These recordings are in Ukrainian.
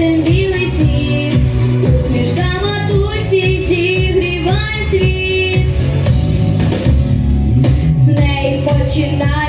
Весен білий цвіт, усмішка світ. З неї починається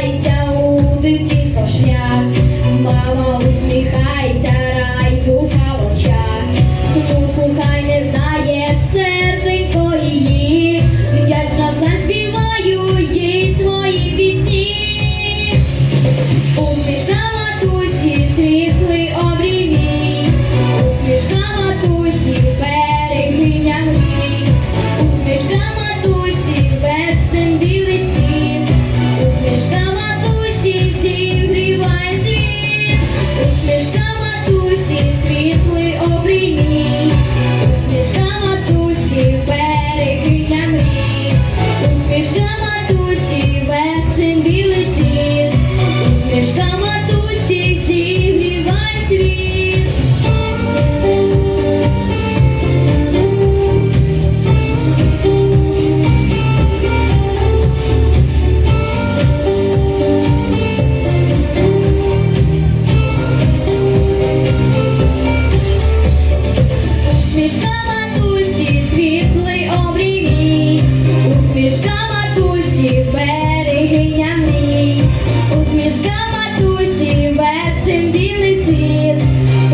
матусі, світлий обрій. Усмішка матусі, берегиня мрій, усмішка матусі, весен білий світ,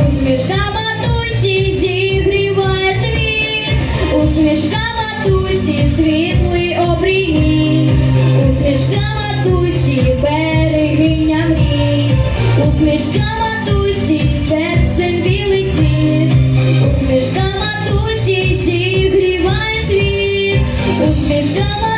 усмішка матусі, зігріває світ, усмішка матусі, світлий обрій. Усмішка матусі, берегиня мрій, усмішка There's gonna